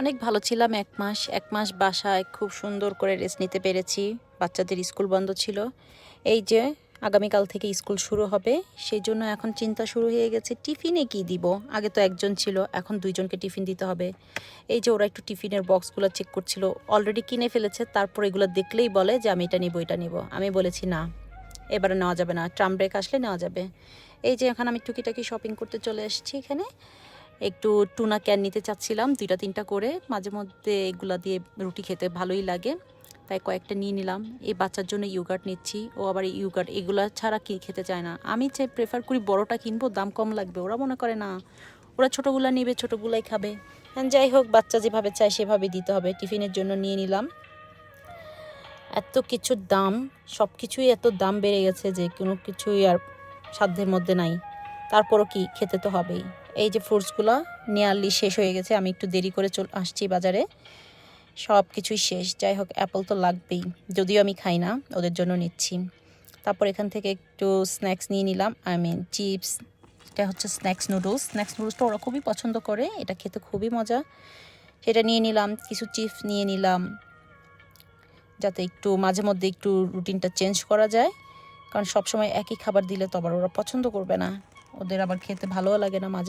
অনেক ভালো ছিলাম এক মাস। এক মাস বাসায় খুব সুন্দর করে রেস্ট নিতে পেরেছি। বাচ্চাদের স্কুল বন্ধ ছিল। এই যে, আগামীকাল থেকে স্কুল শুরু হবে সেই জন্য এখন চিন্তা শুরু হয়ে গেছে, টিফিনে কি দিব? আগে তো একজন ছিল, এখন দুইজনকে টিফিন দিতে হবে। এই যে, ওরা একটু টিফিনের বক্সগুলো চেক করছিল অলরেডি কিনে ফেলেছে, তারপর এগুলো দেখলেই বলে যে, আমি এটা নিব এটা নিব। আমি বলেছি, না, এবারে নেওয়া যাবে না, ট্রাম ব্রেক আসলে নেওয়া যাবে। এই যে, এখন আমি টুকিটাকি শপিং করতে চলে এসেছি এখানে। একটু টুনা ক্যান নিতে চাচ্ছিলাম দুইটা তিনটা করে। মাঝে মধ্যে এগুলা দিয়ে রুটি খেতে ভালোই লাগে তাই কয়েকটা নিয়ে নিলাম। এই বাচ্চার জন্য ইউগার্ট নিচ্ছি ও আবার ইউগার্ট এগুলা ছাড়া কি খেতে চায় না। আমি চাই প্রেফার করি বড়টা কিনবো দাম কম লাগবে ওরা মনে করে না। ওরা ছোটোগুলা নেবে ছোটোগুলাই খাবে। হ্যাঁ, যাই হোক বাচ্চা যেভাবে চায় সেভাবে দিতে হবে। টিফিনের জন্য নিয়ে নিলাম। এত কিছুর দাম সব কিছুই এত দাম বেড়ে গেছে যে কোনো কিছুই আর সাধ্যের মধ্যে নাই। তারপরও কি খেতে তো হবেই। এই যে ফ্রুটসগুলো নিয়ারলি শেষ হয়ে গেছে, আমি একটু দেরি করে চল আসছি বাজারে। সব কিছুই শেষ, যাই হোক অ্যাপল তো লাগবেই। যদিও আমি খাই না, ওদের জন্য নিচ্ছি। তারপর এখান থেকে একটু স্ন্যাক্স নিয়ে নিলাম। আই মিন চিপস এটা হচ্ছে স্ন্যাক্স নুডলস স্ন্যাক্স নুডলসটা ওরা খুবই পছন্দ করে, এটা খেতে খুবই মজা। সেটা নিয়ে নিলাম, কিছু চিপস নিয়ে নিলাম, যাতে একটু মাঝে মধ্যে একটু রুটিনটা চেঞ্জ করা যায়। কারণ সবসময় একই খাবার দিলে তো আবার ওরা পছন্দ করবে না। ওদের আবার খেতে ভালোও লাগে না মাঝে